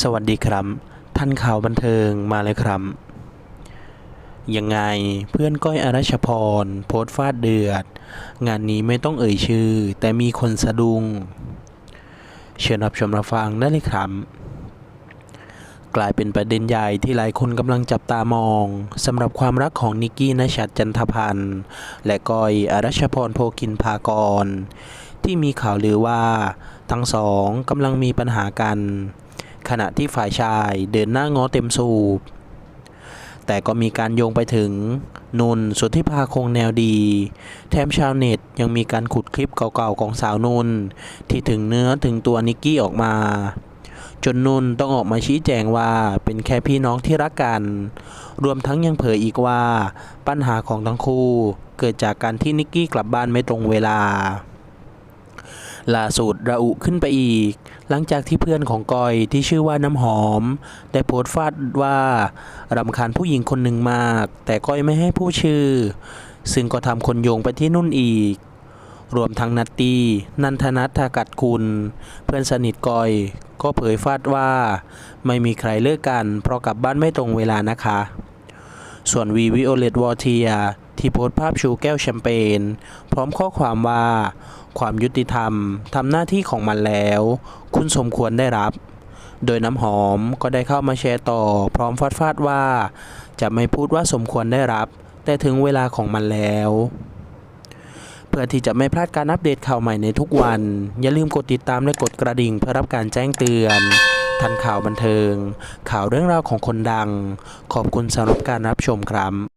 สวัสดีครับ ท่านข่าวบันเทิงมาเลยครับ ยังไงเพื่อนก้อยอรัชพร โพสฟาดเดือด งานนี้ไม่ต้องเอ่ยชื่อ แต่มีคนสะดุง้งเชิญรับชมรับฟังได้เลยครับ กลายเป็นประเด็นใหญ่ที่หลายคนกำลังจับตามองสำหรับความรักของนิกกี้นชัดจันทพันธ์และก้อยอรัชพรโพกินพากร ที่มีข่าวลือว่า ทั้งสองกำลังมีปัญหากัน ขณะที่ฝ่ายชายเดินหน้าง้อเต็มสูบ แต่ก็มีการโยงไปถึงนุนสุทธิภาคงแนวดี แถมชาวเน็ตยังมีการขุดคลิปเก่าๆของสาวนุนที่ถึงเนื้อถึงตัวนิกกี้ออกมา จนนุนต้องออกมาชี้แจงว่าเป็นแค่พี่น้องที่รักกัน รวมทั้งยังเผยอีกว่าปัญหาของทั้งคู่เกิดจากการที่นิกกี้กลับบ้านไม่ตรงเวลา ล่าสุดระอุขึ้นไปอีก หลังจากที่เพื่อนของกอยที่ชื่อว่าน้ำหอม ได้โพสต์ฟาดว่ารำคาญผู้หญิงคนหนึ่งมาก แต่ก้อยไม่ให้ผู้ชื่อ ซึ่งก็ทำคนโยงไปที่นุ่นอีก รวมทั้งนัตตีนันทนัทธากัดคุณ เพื่อนสนิทกอย ก็เผยฟาดว่า ไม่มีใครเลิกกัน เพราะกลับบ้านไม่ตรงเวลานะคะ ส่วนวีวิโอเลตวอเทีย ที่โพสต์ภาพชูแก้วแชมเปญ พร้อมข้อความว่า ความยุติธรรมทำหน้าที่ของมันแล้ว คุณสมควรได้รับ โดยน้ำหอมก็ได้เข้ามาแชร์ต่อ พร้อมฟาดฟาดๆว่า จะไม่พูดว่าสมควรได้รับ แต่ถึงเวลาของมันแล้วเพื่อที่จะไม่พลาดการอัปเดตข่าวใหม่ในทุกวัน อย่าลืมกดติดตามและกดกระดิ่งเพื่อรับการแจ้งเตือน ทันข่าวบันเทิง ข่าวเรื่องราวของคนดัง ขอบคุณสำหรับการรับชมครับ